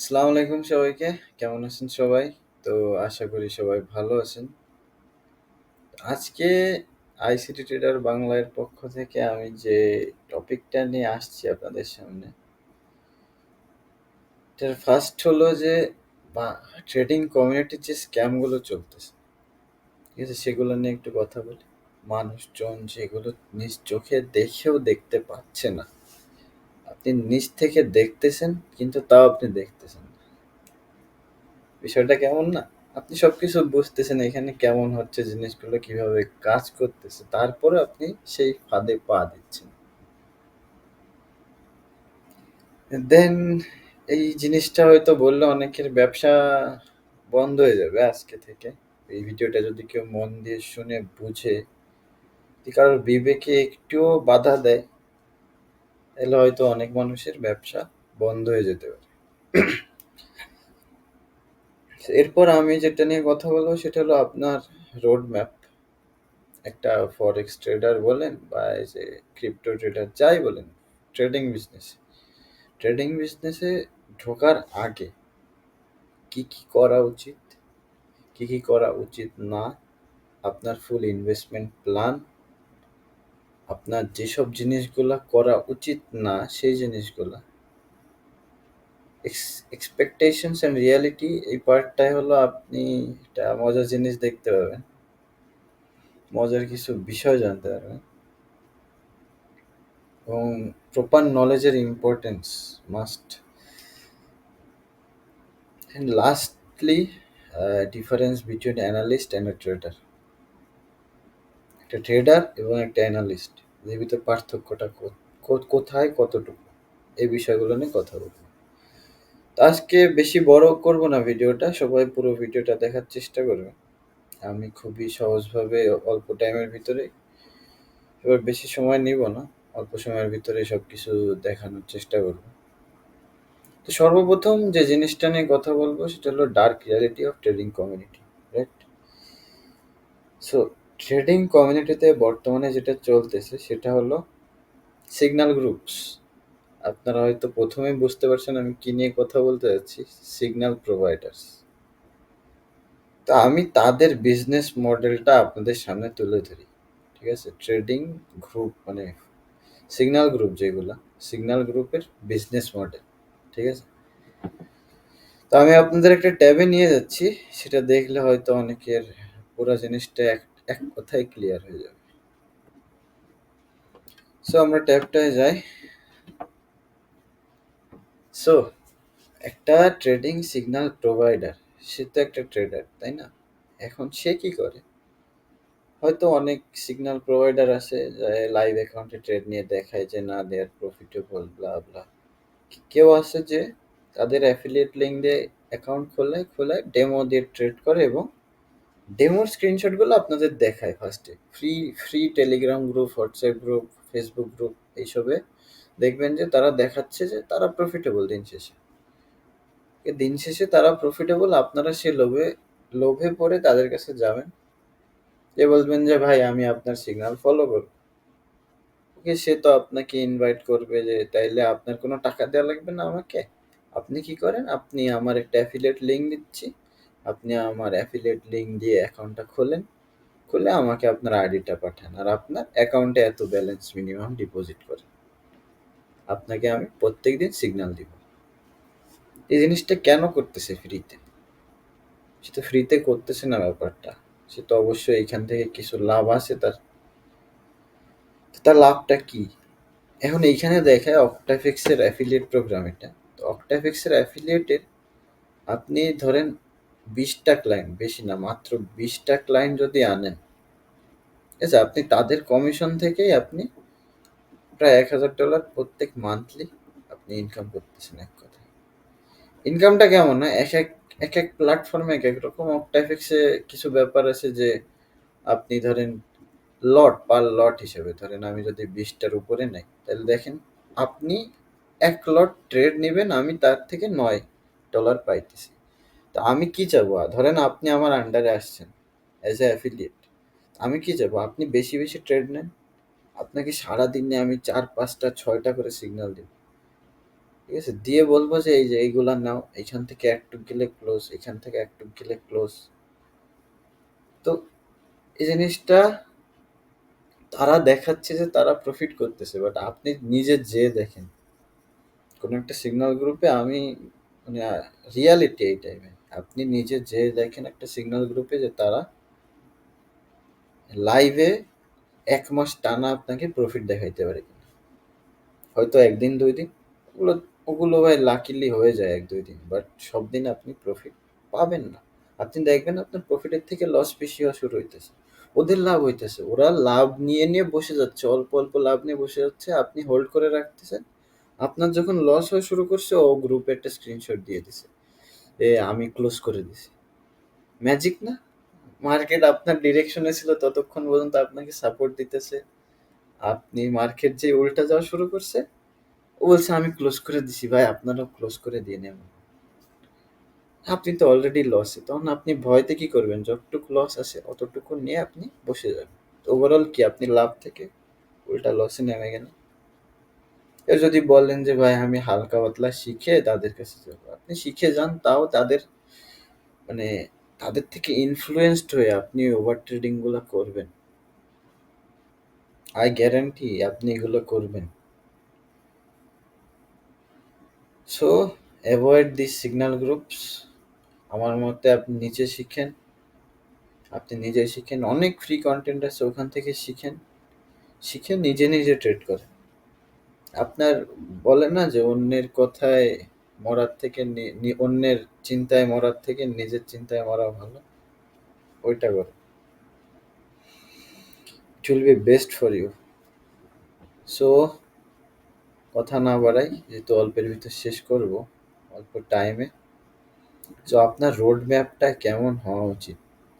আসসালামু আলাইকুম সবাইকে। কেমন আছেন সবাই? তো আশা করি সবাই ভালো আছেন। আজকে আইসিটি ট্রেডার বাংলার পক্ষ থেকে আমি যে টপিকটা নিয়ে আসছি আপনাদের সামনে, এটার ফার্স্ট হলো যে ট্রেডিং কমিউনিটির যে স্ক্যামগুলো চলতেছে, ঠিক আছে সেগুলো নিয়ে একটু কথা বলি মানুষজন যেগুলো নিজ চোখে দেখেও দেখতে পাচ্ছে না আপনি নিজ থেকে দেখতেছেন, কিন্তু তাও আপনি দেখতেছেন বিষয়টা কেমন না? আপনি সবকিছু বুঝতেছেন এখানে কেমন হচ্ছে জিনিসগুলো, কীভাবে কাজ করতেছে, তারপরে আপনি সেই ফাঁদে পা দিচ্ছেন। দেন এই জিনিসটা হয়তো বললে অনেকের ব্যবসা বন্ধ হয়ে যাবে আজকে থেকে। এই ভিডিওটা যদি কেউ মন দিয়ে শুনে, বুঝে কারোর বিবেকে একটুও বাধা দেয় তাহলে হয়তো অনেক মানুষের ব্যবসা বন্ধ হয়ে যেতে পারে। এরপর আমি যেটা নিয়ে কথা বলব সেটা হলো আপনার রোড ম্যাপ একটা ফরেক্স ট্রেডার বলেন বা এই যে ক্রিপ্টো ট্রেডার যাই বলেন ট্রেডিং বিজনেস ট্রেডিং বিজনেসে ঢোকার আগে কি কি করা উচিত, কি কি করা উচিত না, আপনার ফুল ইনভেস্টমেন্ট প্ল্যান আপনার যেসব জিনিসগুলা করা উচিত না, সেই জিনিসগুলা। এক্সপেকটেশনস অ্যান্ড রিয়ালিটি এই পার্টটাই হলো আপনি একটা মজার জিনিস দেখতে পাবেন। মজার কিছু বিষয় জানতে পারবেন। এবং প্রপার নলেজের importance must and lastly difference between analyst and trader একটা ট্রেডার এবং একটা অ্যানালিস্ট এর ভিতরে পার্থক্যটা কোথায়, কতটুকু? এই বিষয়গুলো নিয়ে কথা বলব। তো আজকে বেশি বড় করব না ভিডিওটা, সবাই পুরো ভিডিওটা দেখার চেষ্টা করবে। আমি খুবই সহজভাবে অল্প টাইমের ভিতরে এবার বেশি সময় নিব না, অল্প সময়ের ভিতরে সব কিছু দেখানোর চেষ্টা করব। তো সর্বপ্রথম যে জিনিসটা নিয়ে কথা বলব, সেটা হলো dark reality of trading community right so trading কমিউনিটিতে বর্তমানে যেটা চলতেছে সেটা হলো সিগন্যাল গ্রুপস আপনারা হয়তো প্রথমেই বুঝতে পারছেন আমি কি নিয়ে কথা বলতে যাচ্ছি সিগন্যাল প্রোভাইডার্স তো আমি তাদের বিজনেস মডেলটা আপনাদের সামনে তুলে ধরি, ঠিক আছে? ট্রেডিং গ্রুপ মানে সিগন্যাল গ্রুপ যেগুলা সিগন্যাল গ্রুপের বিজনেস মডেল ঠিক আছে? তো আমি আপনাদের একটা ট্যাবে নিয়ে যাচ্ছি, সেটা দেখলে হয়তো অনেকের পুরো জিনিসটা এক এক কথায় ক্লিয়ার হয়ে যাবে। সো আমরা ট্যাবটায় যাই। সো একটা ট্রেডিং সিগন্যাল প্রোভাইডার সে তো একটা ট্রেডার তাই না? এখন সে কি করে? হয়তো অনেক সিগন্যাল প্রোভাইডার আছে লাইভ অ্যাকাউন্টে ট্রেড নিয়ে দেখায় যে, না they are profitable blah blah কেউ আছে যে, তাদের অ্যাফিলিয়েট লিঙ্ক দিয়ে অ্যাকাউন্ট খোলে খোলে ডেমো দিয়ে ট্রেড করে এবং ডেমোর স্ক্রিনশটগুলো আপনাদের দেখায় ফার্স্টে free free telegram group WhatsApp group Facebook group এইসবে দেখবেন যে তারা দেখাচ্ছে যে তারা প্রফিটেবল দিন শেষে। দিন শেষে তারা প্রফিটেবল আপনারা সে লোভে লোভে পড়ে তাদের কাছে যাবেন। যে বলবেন যে, ভাই, আমি আপনার সিগন্যাল ফলো করব। ওকে, সে তো আপনাকে ইনভাইট করবে যে, তাইলে আপনার কোনো টাকা দেওয়া লাগবে না আমাকে? আপনি কি করেন? আপনি আমার একটা অ্যাফিলিয়েট লিঙ্ক দিচ্ছি। আপনি আমার অ্যাফিলিয়েট লিঙ্ক দিয়ে অ্যাকাউন্টটা খোলেন, খুলে আমাকে আপনার আইডিটা পাঠান আর আপনার অ্যাকাউন্টে এত ব্যালেন্স মিনিমাম ডিপোজিট করেন আপনাকে আমি প্রত্যেক দিন সিগন্যাল দিব। এই জিনিসটা কেন করতেছে ফ্রিতে সে তো ফ্রিতে করতেছে না ব্যাপারটা। সে তো অবশ্যই এখান থেকে কিছু লাভ আছে তার। তার লাভটা কি? এখন এইখানে দেখায় অক্টাফিক্সের অ্যাফিলিয়েট প্রোগ্রাম এটা। তো অক্টাফিক্সের অ্যাফিলিয়েটের আপনি ধরেন বিশটা ক্লায়েন্ট বেশি না, মাত্র বিশটা ক্লায়েন্ট যদি আনেন আছে, আপনি তাদের কমিশন থেকেই আপনি প্রায় এক হাজার ডলার প্রত্যেক মান্থলি আপনি ইনকাম করতেছেন এক কথা ইনকামটা কেমন না, এক এক এক এক প্ল্যাটফর্মে এক এক রকম অক্টাফিক্সে কিছু ব্যাপার আছে যে আপনি ধরেন লট পার লট হিসেবে, ধরেন আমি যদি বিশটার উপরে নেই, তাহলে দেখেন আপনি এক লট ট্রেড নেবেন, আমি তার থেকে নয় ডলার পাইতেছি। তো আমি কি চাবো? ধরেন আপনি আমার আন্ডারে আসছেন অ্যাজ এ অ্যাফিলিয়েট আমি কি চাবো? আপনি বেশি বেশি ট্রেড নেন? আপনাকে সারা দিনে আমি চার, পাঁচটা, ছয়টা করে সিগন্যাল দেব। ঠিক আছে? দিয়ে বলব যে এই যে এইগুলা নাও, এইখান থেকে একটুক গেলে ক্লোজ এখান থেকে একটুক গেলে ক্লোজ তো এই জিনিসটা তারা দেখাচ্ছে যে তারা প্রফিট করতেছে বাট আপনি নিজে যে দেখেন। কোনো একটা সিগন্যাল গ্রুপে আমি মানে রিয়ালিটি এই টাইমে আপনি নিজে যে দেখেন একটা সিগন্যাল গ্রুপে যে তারা লাইভে এক মাস টানা আপনাকে প্রফিট দেখাইতে পারে হয়তো একদিন, দুই দিন, ওগুলো ওগুলো ভাই লাকিলি হয়ে যায় এক, দুই দিন বাট সব দিন আপনি প্রফিট পাবেন না। আপনি দেখবেন আপনার প্রফিটের থেকে লস বেশি হওয়া শুরু হইতেছে। ওদের লাভ হইতেছে। ওরা লাভ নিয়ে নিয়ে বসে যাচ্ছে, অল্প অল্প লাভ নিয়ে বসে যাচ্ছে। আপনি হোল্ড করে রাখতেছেন। আপনার যখন লস হওয়া শুরু করছে, ও গ্রুপে একটা স্ক্রিনশট দিয়ে দিছে। এ, আমি ক্লোজ করে দিছি। ম্যাজিক না? মার্কেট আপনার ডিরেকশনে ছিল, ততক্ষণ পর্যন্ত আপনাকে সাপোর্ট দিতেছে। আপনি মার্কেট যে উল্টা যাওয়া শুরু করছে, ও বলছে, আমি ক্লোজ করে দিছি ভাই, আপনারাও ক্লোজ করে দিয়ে নেন। আপনি তো অলরেডি লসে তখন আপনি ভয়তে কি করবেন? যতটুকু লস আছে, অতটুকু নিয়ে আপনি বসে যাবেন ওভারঅল কি, আপনি লাভ থেকে উল্টা লসে নেমে গেলেন? এর যদি বলেন যে, ভাই, আমি হালকা পাতলা শিখে তাদের কাছে যাব। আপনি শিখে যান, তাও তাদের মানে তাদের থেকে ইনফ্লুয়েসড হয়ে আপনি ওভার ট্রেডিংগুলো করবেন। আই গ্যারান্টি আপনি এগুলো করবেন। So avoid this signal groups আমার মতে আপনি নিচে শিখেন। আপনি নিজে শিখেন। অনেক ফ্রি কন্টেন্ট আছে ওখান থেকে শিখেন। শিখে নিজে নিজে ট্রেড করেন। আপনার বলে না যে অন্যের কথায় মরার থেকে অন্যের চিন্তায় মরার থেকে নিজের চিন্তায় মরা ভালো? ওইটা করে it will be best for you so কথা না বাড়াই, যেহেতু অল্পের ভিতর শেষ করব, অল্প টাইমে সো আপনার রোড ম্যাপটা কেমন হওয়া উচিত?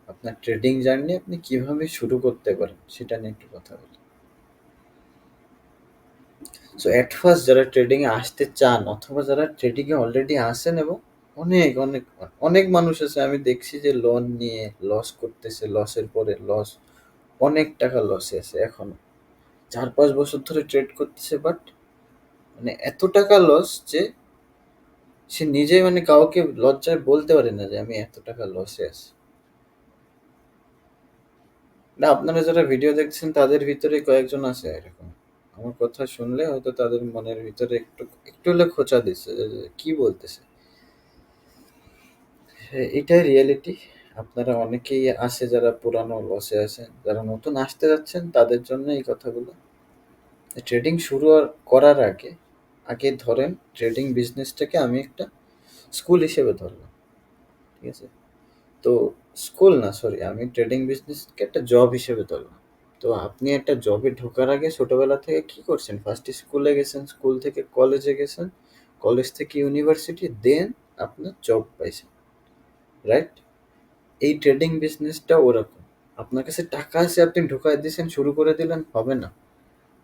আপনার ট্রেডিং জার্নি আপনি কীভাবে শুরু করতে পারেন? সেটা নিয়ে একটু কথা বলি। সো অ্যাট ফার্স্ট যারা ট্রেডিং এ আসতে চান অথবা যারা ট্রেডিং এ অলরেডি আসেন এবং অনেক অনেক অনেক মানুষ আছে, আমি দেখছি যে লোন নিয়ে লস করতেছে লসের পরে লস অনেক টাকা লসে আছে এখনও। চার, পাঁচ বছর ধরে ট্রেড করতেছে বাট মানে এত টাকা লস যে সে নিজে মানে কাউকে লজ্জায় বলতে পারে না যে আমি এত টাকা লসে আছি। না, আপনারা যারা ভিডিও দেখছেন, তাদের ভিতরে কয়েকজন আছে এরকম। আমার কথা শুনলে হয়তো তাদের মনের ভিতরে একটু একটু হলে খোঁচা যে কি বলতেছে। হ্যাঁ, এটাই রিয়েলিটি আপনারা অনেকেই আছে যারা পুরানো লসে আছেন যারা নতুন আসতে যাচ্ছেন তাদের জন্য এই কথাগুলো। ট্রেডিং শুরু করার আগে আগে ধরেন ট্রেডিং বিজনেসটাকে আমি একটা স্কুল হিসেবে ধরলাম ঠিক আছে? তো স্কুল না সরি আমি ট্রেডিং বিজনেসকে একটা জব হিসেবে ধরলাম। তো আপনি একটা জবে ঢোকার আগে ছোটবেলা থেকে কি করছেন? ফার্স্ট স্কুলে গেছেন স্কুল থেকে কলেজে গেছেন কলেজ থেকে ইউনিভার্সিটি দেন আপনার জব পাইছেন রাইট এই ট্রেডিং বিজনেসটা ওরকম। আপনার কাছে টাকা আছে, আপনি ঢোকায় দিয়েছেন, শুরু করে দিলেন, হবে না।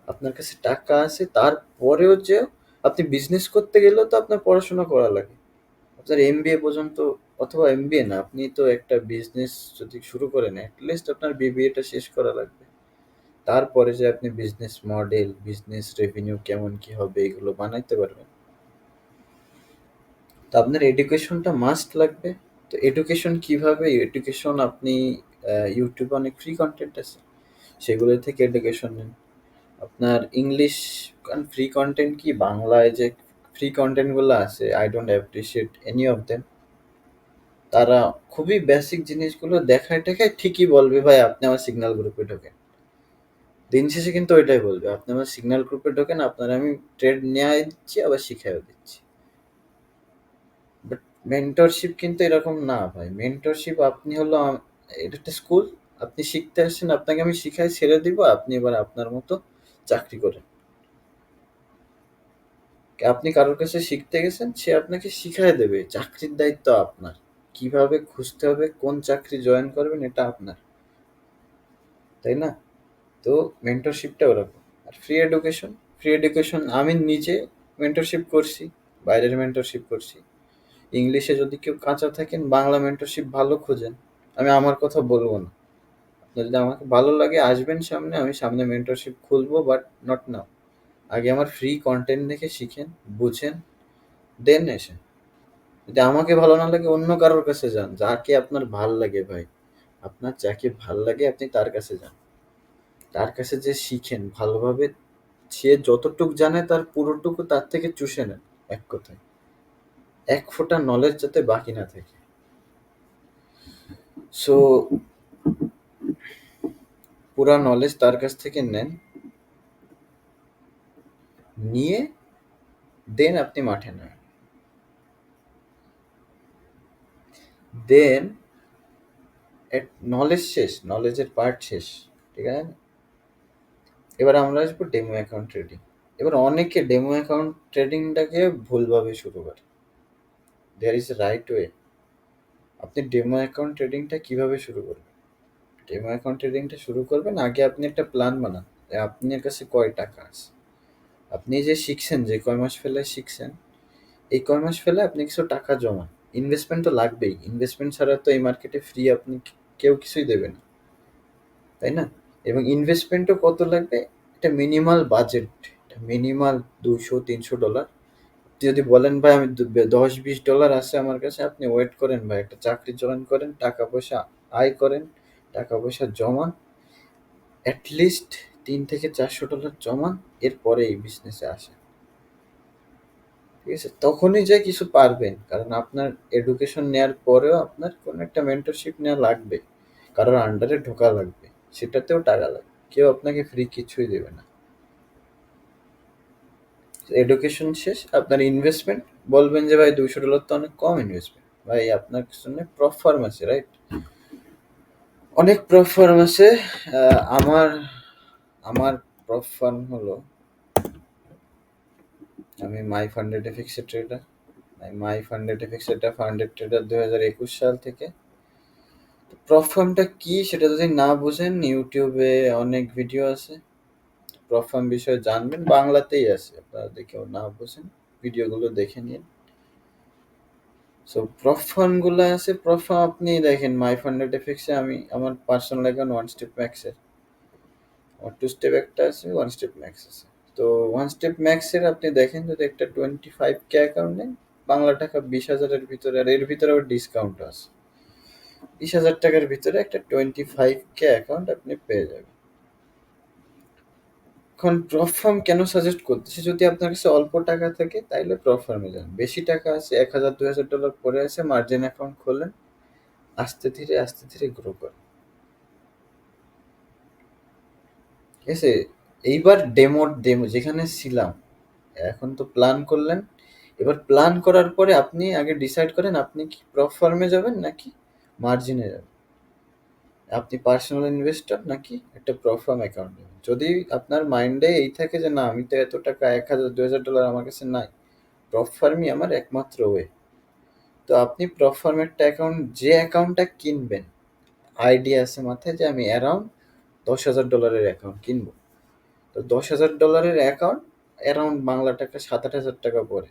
আপনার কাছে টাকা আছে, তারপরেও যে আপনি বিজনেস করতে গেলেও তো আপনার পড়াশোনা করা লাগে। আপনার এমবিএ পর্যন্ত, অথবা এমবিএ না, আপনি তো একটা বিজনেস যদি শুরু করেন অ্যাটলিস্ট আপনার বিবিএটা শেষ করা লাগবে। তারপরে যে আপনি বিজনেস মডেল বিজনেস রেভিনিউ কেমন কি হবে এগুলো বানাইতে পারবেন। তো আপনার এডুকেশনটা মাস্ট লাগবে। তো এডুকেশন কীভাবে? এডুকেশন আপনি ইউটিউবে অনেক ফ্রি কন্টেন্ট আছে। সেগুলো থেকে এডুকেশন নেন। আপনার ইংলিশ ফ্রি কন্টেন্ট কি? বাংলায় যে ফ্রি কন্টেন্টগুলো আছে I don't appreciate any of them তারা খুবই বেসিক জিনিসগুলো দেখায় টেখায় ঠিকই বলবে, ভাই, আপনি আমার সিগন্যাল গ্রুপে ঢোকেন। দিন শেষে কিন্তু ওইটাই বলবে, আপনি আমার সিগন্যাল গ্রুপে ঢোকেন, আপনার আমি ট্রেড নেওয়াই দিচ্ছি, আবার শিখাইও দিচ্ছি। বাট মেন্টরশিপ কিন্তু এরকম না ভাই মেন্টরশিপ আপনি হলো, এটা একটা স্কুল আপনি শিখতে আসছেন আপনাকে আমি শিখাই, ছেড়ে দিব, আপনি এবার আপনার মতো চাকরি করেন। আপনি কারোর কাছে শিখতে গেছেন, সে আপনাকে শিখাই দেবে, চাকরির দায়িত্ব আপনার। কীভাবে খুঁজতে হবে, কোন চাকরি জয়েন করবেন, এটা আপনার। তাই না? তো মেন্টরশিপটা ওরকম। আর ফ্রি এডুকেশন ফ্রি এডুকেশন আমি নিজে মেন্টরশিপ করছি, বাইরের মেন্টরশিপ করছি। ইংলিশে যদি কেউ কাঁচা থাকেন, বাংলা মেন্টরশিপ ভালো খোঁজেন। আমি আমার কথা বলব না। আপনার যদি আমাকে ভালো লাগে, আসবেন সামনে, আমি সামনে মেন্টরশিপ খুলবো বাট নট নাও আগে আমার ফ্রি কন্টেন্ট দেখে শিখেন, বুঝেন দেন এসে যদি আমাকে ভালো না লাগে, অন্য কারোর কাছে যান। যাকে আপনার ভালো লাগে ভাই। আপনার যাকে ভালো লাগে, আপনি তার কাছে যান। তার কাছে যে শিখেন, ভালোভাবে সে যতটুক জানে তার পুরোটুকু তার থেকে চুষে নেন এক কথায়। এক ফোঁটা নলেজ যাতে বাকি না থাকে। সো পুরা নলেজ তার কাছ থেকে নেন, নিয়ে দেন আপনি মাঠে নেন। দেন নলেজ শেষ নলেজের পার্ট শেষ, ঠিক আছে? এবার আমরা আসব ডেমো অ্যাকাউন্ট ট্রেডিং এবার অনেকে ডেমো অ্যাকাউন্ট ট্রেডিংটাকে ভুলভাবে শুরু করে। দেয়ার ইজ রাইট ওয়ে আপনি ডেমো অ্যাকাউন্ট ট্রেডিংটা কীভাবে শুরু করবেন? ডেমো অ্যাকাউন্ট ট্রেডিংটা শুরু করবেন, আগে আপনি একটা প্ল্যান বানান আপনার কাছে কয় টাকা আছে। আপনি যে শিখছেন, যে কয় মাস ফেলে শিখছেন, এই কয় মাস ফেলে আপনি কিছু টাকা জমান। ইনভেস্টমেন্ট তো লাগবেই। ইনভেস্টমেন্ট ছাড়া তো এই মার্কেটে ফ্রি আপনি কেউ কিছুই দেবে না। তাই না? এবং ইনভেস্টমেন্টও কত লাগবে? এটা মিনিমাল বাজেট মিনিমাল দুশো তিনশো ডলার যদি বলেন, ভাই, আমি দশ, বিশ ডলার আছে আমার কাছে, আপনি ওয়েট করেন, ভাই, একটা চাকরি জয়েন করেন, টাকা পয়সা আয় করেন, টাকা পয়সা জমান অ্যাটলিস্ট তিন থেকে চারশো ডলার জমান, এরপরে এই বিজনেসে আসেন। ঠিক আছে? তখনই যে কিছু পারবেন, কারণ আপনার এডুকেশন নেওয়ার পরেও আপনার কোনো একটা মেন্টরশিপ নেওয়া লাগবে। কারোর আন্ডারে ঢোকা লাগবে। সেটাতেও টাকা লাগে। কেউ আপনাকে ফ্রি কিছুই দেবে না। এডুকেশন শেষ, আপনার ইনভেস্টমেন্ট বলবেন যে ভাই দুইশো ডলার তো অনেক কম ইনভেস্টমেন্ট ভাই আপনার জন্য প্রফ আছে রাইট অনেক প্রফ আছে। আমার আমার প্রফ ফার্ম হলো, আমি মাই ফান্ডেড এফিক্সের ট্রেডার মাই ফান্ডেড এফিক্স এটা ফান্ডেড ট্রেডার দু হাজার একুশ সাল থেকে। প্রফ ফার্মটা কি সেটা যদি না বুঝেন ইউটিউবে অনেক ভিডিও আছে। প্রফার্ম বিষয়ে জানবেন, বাংলাতেই আছে, আপনারা দেখেও না বুঝেন ভিডিওগুলো দেখে নিন। সো প্রফ ফার্মগুলো আছে প্রফ ফার্ম আপনি দেখেন মাই ফান্ডেড এফিক্সে আমি, আমার পার্সোনাল অ্যাকাউন্ট ওয়ান স্টেপ ম্যাক্সের আমার টু স্টেপ একটা আছে ওয়ান স্টেপ ম্যাক্স আছে। তো ওয়ান স্টেপ ম্যাক্সের আপনি দেখেন, যদি একটা টোয়েন্টি ফাইভ কে অ্যাকাউন্ট নেন, বাংলা টাকা বিশ হাজারের ভিতরে, আর এর ভিতরে আবার ডিসকাউন্ট আছে। বিশ হাজার টাকার ভিতরে একটা টোয়েন্টি ফাইভ কে অ্যাকাউন্ট আপনি পেয়ে যাবেন। এখন প্রফ ফার্ম কেন সাজেস্ট করতেছি? যদি আপনার কাছে অল্প টাকা থাকে, তাইলে প্রফ ফার্মে যান। বেশি টাকা আছে, এক হাজার দুই হাজার ডলার পরে আছে মার্জিন অ্যাকাউন্ট খোলেন, আস্তে ধীরে আস্তে ধীরে গ্রো করেন। ঠিক আছে? এইবার ডেমো ডেমো যেখানে ছিলাম, এখন তো প্ল্যান করলেন। এবার প্ল্যান করার পরে আপনি আগে ডিসাইড করেন, আপনি কি প্রফ ফার্মে যাবেন নাকি মার্জিনে যাবেন আপনি পার্সোনাল ইনভেস্টর নাকি একটা প্রফ ফার্ম অ্যাকাউন্ট যদি আপনার মাইন্ডে এই থাকে যে না, আমি তো এত টাকা এক হাজার দু হাজার ডলার আমার কাছে নাই প্রফ ফার্মই আমার একমাত্র ওয়ে তো আপনি প্রফ ফার্ম একটা অ্যাকাউন্ট যে অ্যাকাউন্টটা কিনবেন আইডিয়া আছে মাথায় যে আমি অ্যারাউন্ড দশ হাজার ডলারের অ্যাকাউন্ট কিনবো। তো দশ হাজার ডলারের অ্যাকাউন্ট অ্যারাউন্ড বাংলা টাকা সাত আট হাজার টাকা পড়ে।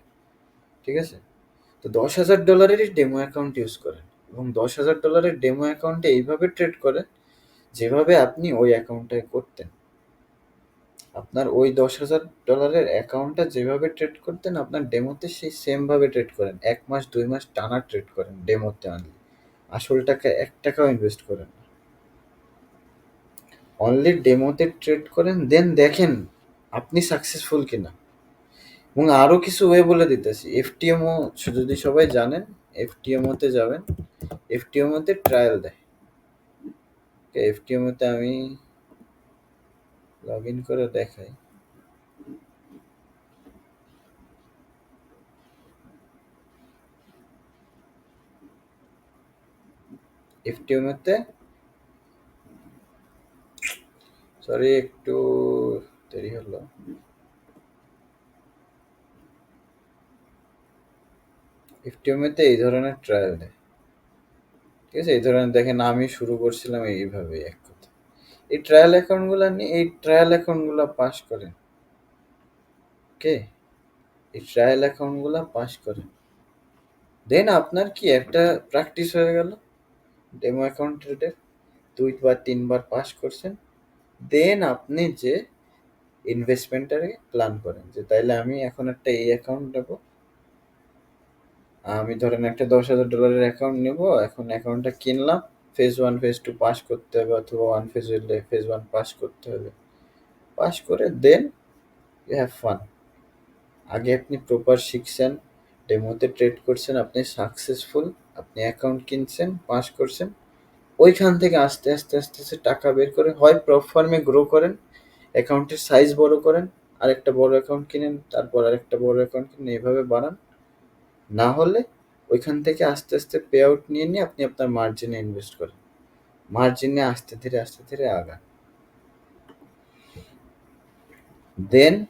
ঠিক আছে? তো দশ হাজার ডলারেরই ডেমো অ্যাকাউন্ট ইউজ করেন। এবং দশ হাজার ডলারের ডেমো অ্যাকাউন্টে এইভাবে ট্রেড করেন যেভাবে আপনি ওই অ্যাকাউন্টটায় করতেন। আপনার ওই দশ হাজার ডলারের অ্যাকাউন্টটা যেভাবে ট্রেড করতেন, আপনার ডেমোতে সেই সেমভাবে ট্রেড করেন। এক মাস, দুই মাস টানা ট্রেড করেন ডেমোতে আনলে আসল টাকা, এক টাকাও ইনভেস্ট করেন অনলি ডেমোতে ট্রেড করেন দেন দেখেন আপনি সাকসেসফুল কিনা। এবং আরও কিছু ওয়ে বলে দিতেছি। এফটিএমও যদি সবাই জানেন এফটিএমওতে যাবেন। এফটিএমওতে ট্রায়াল দেয়। এফটিএমওতে আমি লগ ইন করে দেখাই। এফটিএমওতে সরি একটু দেরি হলো। এফটিএমএতে এই ধরনের ট্রায়াল দেয় ঠিক আছে? এই ধরনের, দেখেন, আমি শুরু করছিলাম এইভাবে এক কথা এই ট্রায়াল অ্যাকাউন্টগুলো নিয়ে, এই ট্রায়াল অ্যাকাউন্টগুলো পাস করেন। ওকে? এই ট্রায়াল অ্যাকাউন্টগুলো পাস করেন। দেন আপনার কি একটা প্র্যাকটিস হয়ে গেল? ডেমো অ্যাকাউন্ট ট্রেডের দুই বা তিনবার পাস করছেন। দেন আপনি যে ইনভেস্টমেন্টটাকে প্ল্যান করেন, যে তাইলে আমি এখন একটা এই অ্যাকাউন্ট নেব। আমি ধরেন একটা দশ হাজার ডলারের অ্যাকাউন্ট নেব, এখন অ্যাকাউন্টটা কিনলাম phase one phase two pass করতে হবে অথবা ওয়ান ফেজ হলে ফেজ ওয়ান পাস করতে হবে। পাস করে দেন ইউ হ্যাভ ফান আগে আপনি প্রপার শিখছেন ডেমোতে ট্রেড করছেন, আপনি সাকসেসফুল আপনি অ্যাকাউন্ট কিনছেন পাস করছেন, ওইখান থেকে আস্তে আস্তে আস্তে আস্তে টাকা বের করে হয় প্রপ ফার্মে গ্রো করেন অ্যাকাউন্টের সাইজ বড় করেন, আরেকটা বড় অ্যাকাউন্ট কিনেন, তারপর আরেকটা বড় অ্যাকাউন্ট কিনেন, এইভাবে বাড়ান। না হলে ওইখান থেকে আস্তে আস্তে পে আউট নিয়ে নিয়ে আপনি আপনার মার্জিনে ইনভেস্ট করেন। মার্জিনে আস্তে ধীরে আস্তে ধীরে আগান। দেন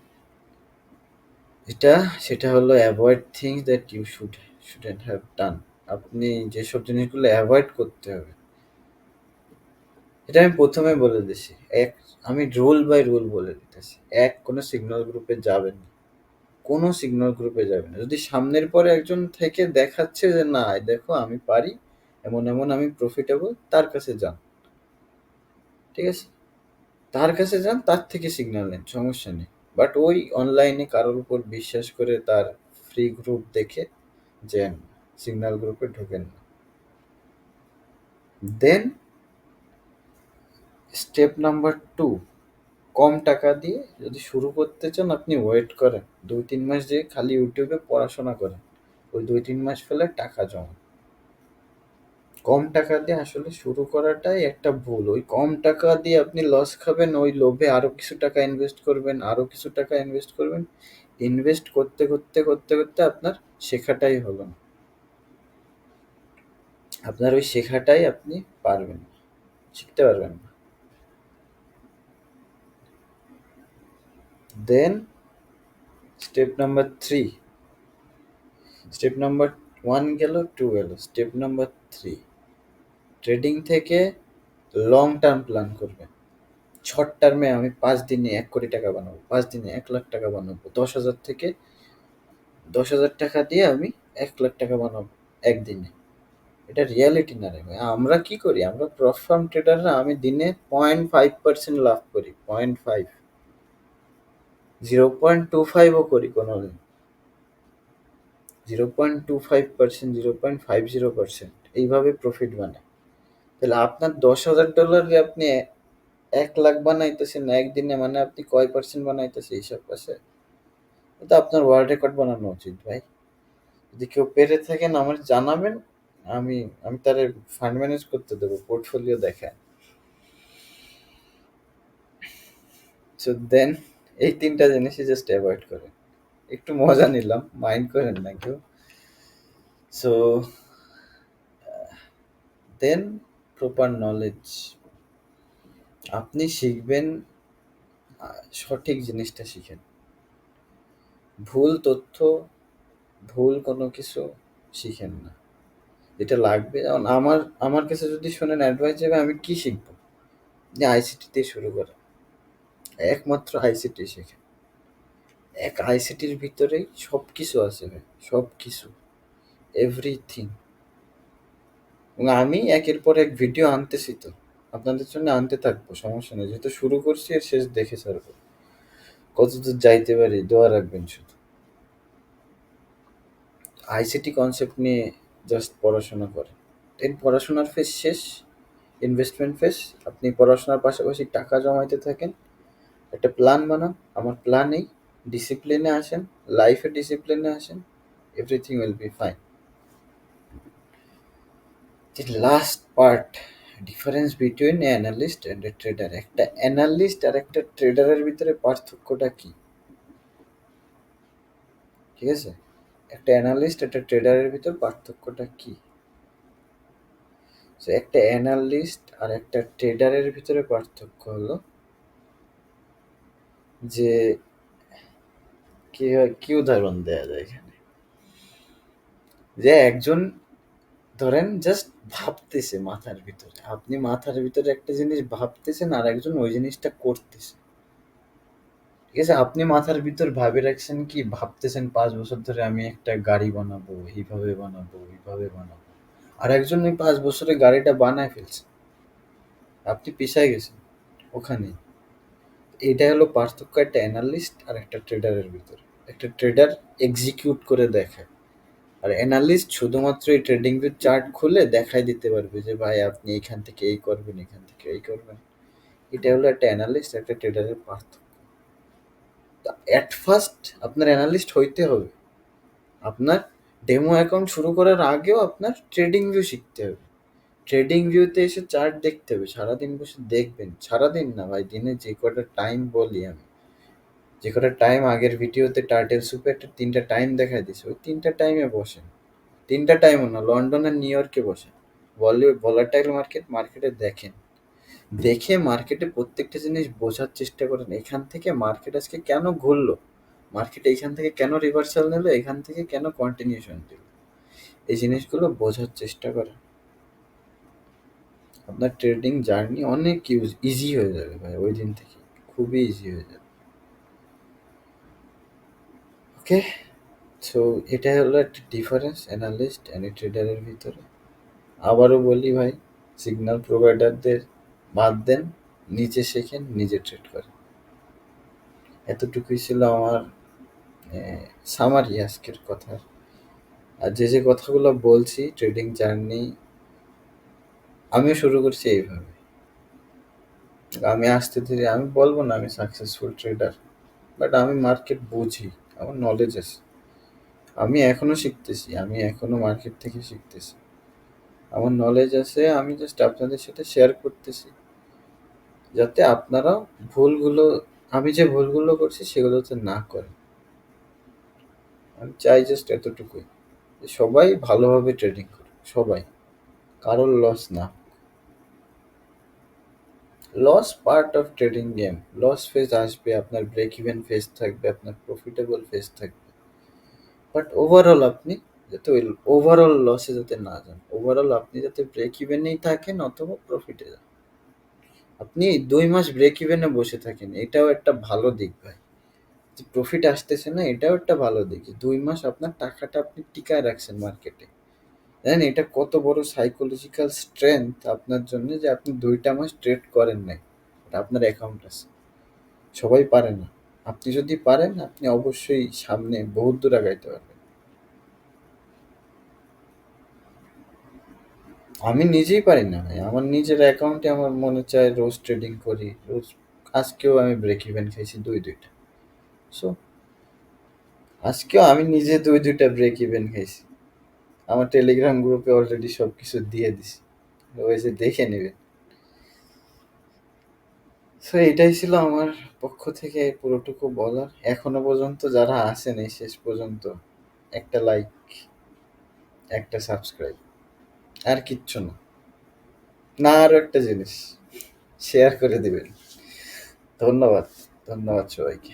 এটা, সেটা হলো avoid things that you should shouldn't have done আপনি যেসব জিনিসগুলো অ্যাভয়েড করতে হবে। এটা আমি প্রথমে বলে দিছি। এক, আমি রুল বাই রুল বলে দিতেছি। এক, কোনো সিগন্যাল গ্রুপে যাবেন না। কোনো সিগন্যাল গ্রুপে যাবে না। যদি সামনের পরে একজন থেকে দেখাচ্ছে যে, না দেখো, আমি পারি, এমন এমন, আমি প্রফিটেবল তার কাছে যান। ঠিক আছে? তার কাছে যান, তার থেকে সিগন্যাল নেন, সমস্যা নেই। বাট ওই অনলাইনে কারোর উপর বিশ্বাস করে তার ফ্রি গ্রুপ দেখে যেন সিগন্যাল গ্রুপে ঢোকেন না। দেন স্টেপ নাম্বার টু কম টাকা দিয়ে যদি শুরু করতে চান, আপনি ওয়েট করেন। দুই, তিন মাস যে খালি ইউটিউবে পড়াশোনা করেন, ওই দুই, তিন মাস ফেলে টাকা জমা। কম টাকা দিয়ে আসলে শুরু করাটাই একটা ভুল। ওই কম টাকা দিয়ে আপনি লস খাবেন, ওই লোভে আরও কিছু টাকা ইনভেস্ট করবেন আরও কিছু টাকা ইনভেস্ট করবেন। ইনভেস্ট করতে করতে করতে করতে আপনার শেখাটাই হলো না। আপনার ওই শেখাটাই আপনি পারবেন শিখতে পারবেন না। Then step number three step number one গেল টু গেল। স্টেপ নাম্বার থ্রি ট্রেডিং থেকে লং টার্ম প্ল্যান করবেন। শর্ট টার্মে আমি পাঁচ দিনে এক কোটি টাকা বানাবো। পাঁচ দিনে এক লাখ টাকা বানাবো। দশ হাজার থেকে দশ হাজার টাকা দিয়ে আমি এক লাখ টাকা বানাবো একদিনে। এটা রিয়ালিটি না রে আমরা কি করি? আমরা প্রফ ফার্ম ট্রেডাররা আমি দিনে পয়েন্ট ফাইভ পার্সেন্ট লাভ করি। Point five zero point two ফাইভও করি কোনো দিন। Zero point two five percent zero point five zero percent এইভাবে প্রফিট বানায় তাহলে আপনার দশ হাজার ডলারে আপনি এক লাখ বানাইতেছেন, একদিনে মানে আপনি কয় পার্সেন্ট বানাইতেছে এইসব পাশে এটা আপনার ওয়ার্ল্ড রেকর্ড বানানো উচিত ভাই। যদি কেউ পেরে থাকেন, আমার জানাবেন, আমি আমি তার ফান্ড ম্যানেজ করতে দেবো পোর্টফোলিও দেখায়। সো দেন এই তিনটা জিনিসই জাস্ট অ্যাভয়েড করেন একটু মজা নিলাম মাইন্ড করেন না কেউ। সো দেন প্রপার নলেজ আপনি শিখবেন সঠিক জিনিসটা শিখেন। ভুল তথ্য, ভুল কোনো কিছু শিখেন না। যেটা লাগবে। যেমন আমার আমার কাছে যদি শোনেন অ্যাডভাইস যাবে আমি কি শিখব? যে আইসিটি দিয়ে শুরু করা। একমাত্র আইসিটি শেখেন এক আইসিটির ভিতরেই সব কিছু আছে ভাই সব কিছু এভরিথিং এবং আমি একের পর এক ভিডিও আনতেছি তো। আপনাদের জন্য আনতে থাকব, সমস্যা নেই। যেহেতু শুরু করছি আর শেষ দেখে ছাড়বো। কতদূর যাইতে পারি, দোয়া রাখবেন শুধু। আইসিটি কনসেপ্ট নিয়ে জাস্ট পড়াশোনা করেন। দেন পড়াশোনার ফেস শেষ ইনভেস্টমেন্ট ফেস আপনি পড়াশোনার পাশাপাশি টাকা জমাইতে থাকেন। একটা প্ল্যান বানান আমার প্ল্যান এই ডিসিপ্লিনে আসেন লাইফে ডিসিপ্লিনে আসেন এভরিথিং উইল বি ফাইন যে last part difference between analyst and a trader একটা অ্যানালিস্ট আর একটা ট্রেডারের ভিতরে পার্থক্যটা কি? ঠিক আছে? একটা অ্যানালিস্ট একটা ট্রেডারের ভিতর পার্থক্যটা কি? একটা অ্যানালিস্ট আর একটা ট্রেডারের ভিতরে পার্থক্য হলো যে কি উদাহরণ দেয়া যায় এখানে? যে একজন ধরেন জাস্ট ভাবতেছে মাথার ভিতরে। আপনি মাথার ভিতরে একটা জিনিস ভাবতেছেন আর একজন ওই জিনিসটা করতেছে। ঠিক আছে? আপনি মাথার ভিতর ভাবে রাখছেন কি, ভাবতেছেন পাঁচ বছর ধরে আমি একটা গাড়ি বানাবো, এইভাবে বানাবো এইভাবে বানাবো। আর একজন ওই পাঁচ বছরে গাড়িটা বানায় ফেলছে। আপনি পিছায় গেছেন ওখানে এটা হলো পার্থক্য একটা অ্যানালিস্ট আর একটা ট্রেডারের ভিতরে। একটা ট্রেডার এক্সিকিউট করে দেখায়। আর অ্যানালিস্ট শুধুমাত্র এই ট্রেডিং ভিউ চার্ট খুলে দেখাই দিতে পারবে যে, ভাই, আপনি এখান থেকে এই করবেন, এখান থেকে এই করবেন। এটা হলো একটা অ্যানালিস্ট একটা ট্রেডারের পার্থক্য। অ্যাট ফার্স্ট আপনার অ্যানালিস্ট হইতে হবে। আপনার ডেমো অ্যাকাউন্ট শুরু করার আগেও আপনার ট্রেডিং ভিউ শিখতে হবে। ট্রেডিং ভিউতে এসে চার্ট দেখতে হবে, সারাদিন বসে দেখবেন, সারাদিন না ভাই, দিনে যে কটা টাইম বলি আমি, যে কটা টাইম আগের ভিডিওতে টার্টেল সুপে একটা তিনটা টাইম দেখাই দিছে ওই তিনটা টাইমে বসেন, তিনটা টাইমও না লন্ডন আর নিউ ইয়র্কে বসেন বলিউড ভলাটাইল মার্কেট মার্কেটে দেখেন, দেখে মার্কেটে প্রত্যেকটা জিনিস বোঝার চেষ্টা করেন, এখান থেকে মার্কেট আজকে কেন ঘুরলো মার্কেট এইখান থেকে কেন রিভার্সাল নিল, এখান থেকে কেন কন্টিনিউশন দিল, এই জিনিসগুলো বোঝার চেষ্টা করেন। আপনার ট্রেডিং জার্নি অনেক ইউজ ইজি হয়ে যাবে ভাই, ওই দিন থেকে। খুবই ইজি হয়ে যাবে। ওকে সো এটা হলো একটা ডিফারেন্স অ্যানালিস্ট অ্যান্ড ট্রেডারের ভিতরে। আবারও বলি ভাই সিগন্যাল প্রোভাইডারদের বাদ দেন নিজে শেখেন, নিজে ট্রেড করেন। এতটুকুই ছিল আমার সামারি আজকের কথার। আর যে যে কথাগুলো বলছি ট্রেডিং জার্নি আমিও শুরু করছি এইভাবে। আমি আসতে ধীরে, আমি বলব না আমি সাকসেসফুল ট্রেডার বাট আমি মার্কেট বুঝি, আমার নলেজ আছে। আমি এখনও শিখতেছি, আমি এখনও মার্কেট থেকে শিখতেছি। আমার নলেজ আছে, আমি জাস্ট আপনাদের সাথে শেয়ার করতেছি। যাতে আপনারা ভুলগুলো, আমি যে ভুলগুলো করছি সেগুলো যাতে না করেন। আমি চাই জাস্ট এতটুকুই সবাই ভালোভাবে ট্রেডিং করে সবাই। কারোর লস না। Loss part of trading game loss phase আসবে, আপনার ব্রেক ইভেন ফেজ থাকবে, আপনার প্রফিটেবল ফেজ থাকবে। বাট ওভারঅল আপনি যাতে ওই ওভারঅল লসে যাতে না যান ওভারঅল আপনি যাতে ব্রেক ইভেনেই থাকেন অথবা প্রফিটে যান। আপনি দুই মাস ব্রেক ইভেনে বসে থাকেন, এটাও একটা ভালো দিক ভাই। যে প্রফিট আসতেছে না, এটাও একটা ভালো দিক। দুই মাস আপনার টাকাটা আপনি টিকায় রাখছেন মার্কেটে জানেন এটা কত বড় সাইকোলজিক্যাল স্ট্রেংথ আপনার জন্য যে আপনি দুইটা মাস ট্রেড করেন নাই। এটা আপনার অ্যাকাউন্ট আছে। সবাই পারে না। আপনি যদি পারেন, আপনি অবশ্যই সামনে বহুত দূর আগাইতে পারবেন। আমি নিজেই পারি না ভাই। আমার নিজের অ্যাকাউন্টে আমার মনে চায় রোজ ট্রেডিং করি, রোজ আজকেও আমি ব্রেক ইভেন খাইছি দুই, দুইটা। সো আজকেও আমি নিজে দুই, দুইটা ব্রেক ইভেন খাইছি। আমার টেলিগ্রাম গ্রুপে অলরেডি সব কিছু দিয়ে দিছি। ওই যে দেখে নেবেন সো এটাই ছিল আমার পক্ষ থেকে পুরোটুকু বলার। এখনও পর্যন্ত যারা আসেন এই শেষ পর্যন্ত, একটা লাইক একটা সাবস্ক্রাইব আর কিচ্ছু না। না আরও একটা জিনিস শেয়ার করে দিবেন। ধন্যবাদ। ধন্যবাদ সবাইকে।